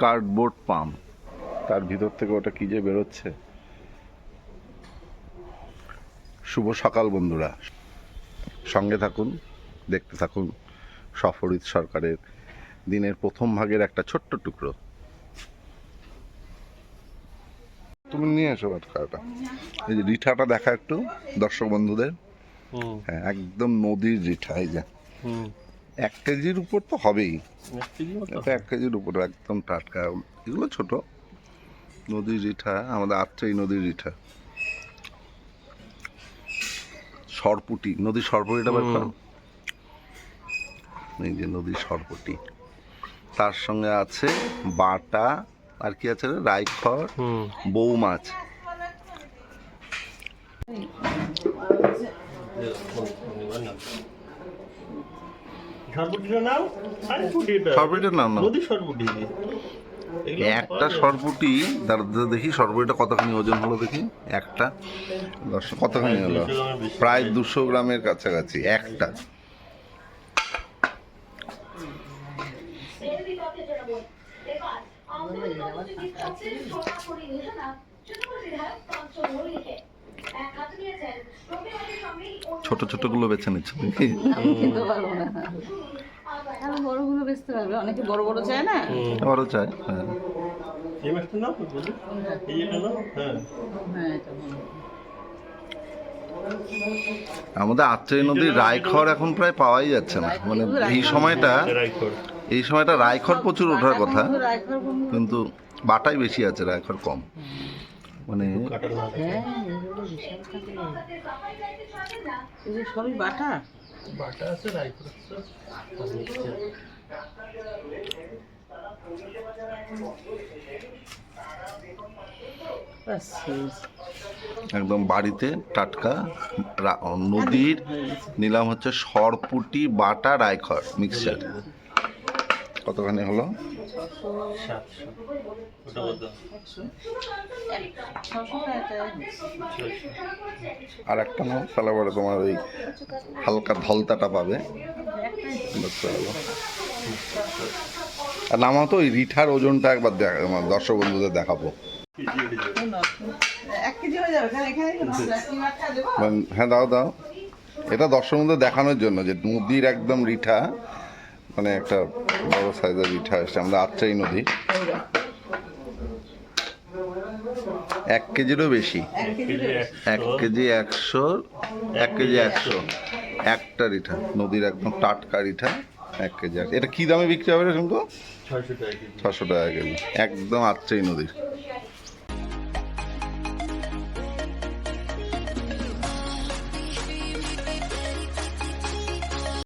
Cardboard pump তার ভিতর থেকে ওটা কি যে বেরোচ্ছে? শুভ সকাল বন্ধুরা। সঙ্গে থাকুন দেখতে থাকুন সফরিত সরকারের দিনের প্রথম ভাগের একটা ছোট্ট টুকরো। তুমি নিয়ে এসো বাটকাটা এই যে রিঠাটা দেখা একটু দর্শক বন্ধুদের। হ্যাঁ একদম নদীর রিঠা এই যে। হুম। এক কেজির উপর তো হবেই এক এটা এক কেজির উপরে একদম টাটকা এগুলো ছোট নদীর রিঠা আমাদের আত্রেই নদীর রিঠা সরপুটি নদীর সরপুটিটা বের করো। এই যে নদীর সরপুটি তার সঙ্গে আছে বাটা আর কি আছে রে? রাইখর হুম বউ মাছ সরবটিটা নাও সরবটিটা সরপুটিটার নাম না নদী সরবটি একটা সরপুটি দাঁড়া দেখি সরপুটিটা কতখানি ওজন হলো দেখি। একটা দশ কতখানি হলো? 200 গ্রামের বেশি। প্রায় দুশো গ্রামের কাছাকাছি একটা। ছোট ছোটগুলো বেছে নিচ্ছে? দেখি খেতে পারব না আরও বড়গুলো বেচতে পারবে অনেকে বড় বড় চায় না? আমারও চাই হ্যাঁ। এই মাছটা এই হ্যাঁ। হ্যাঁ এটা আমাদের আত্রেই নদীর রায়খর এখন প্রায় পাওয়াই যাচ্ছে না। মানে এই সময়টা এই সময়টা রায়খর প্রচুর ওঠার কথা। কিন্তু বাটাই বেশি আছে রায়খর কম। মানে হ্যাঁ সবই বাটা? বাটা আছে। একদম বাড়িতে টাটকা নদীর নিলাম হচ্ছে সরপুটি বাটা রায়খর মিক্সচার। কতখানি হলো? আর একটা নাও তাহলে পরে তোমার ওই হালকা ধলতাটা পাবে। বুঝতে পারব। আর নামাও তো ওই রিঠার ওজনটা একবার দেখ- আমার দর্শক বন্ধুদের দেখাবো। হয়ে দাও দাও। এটা দর্শক বন্ধুদের দেখানোর জন্য যে নদীর একদম রিঠা মানে একটা বড় সাইজের রিঠা আসছে আমাদের আত্রাই নদী। এক কেজিরও বেশি। এক কেজি একশো এক কেজি একশো। একটা রিঠা নদীর একদম টাটকা রিঠা এক কেজি একশো। এটা কি দামে বিক্রি হবে রে ছশো টাকা কেজি। একদম আচ্ছেই নদীর।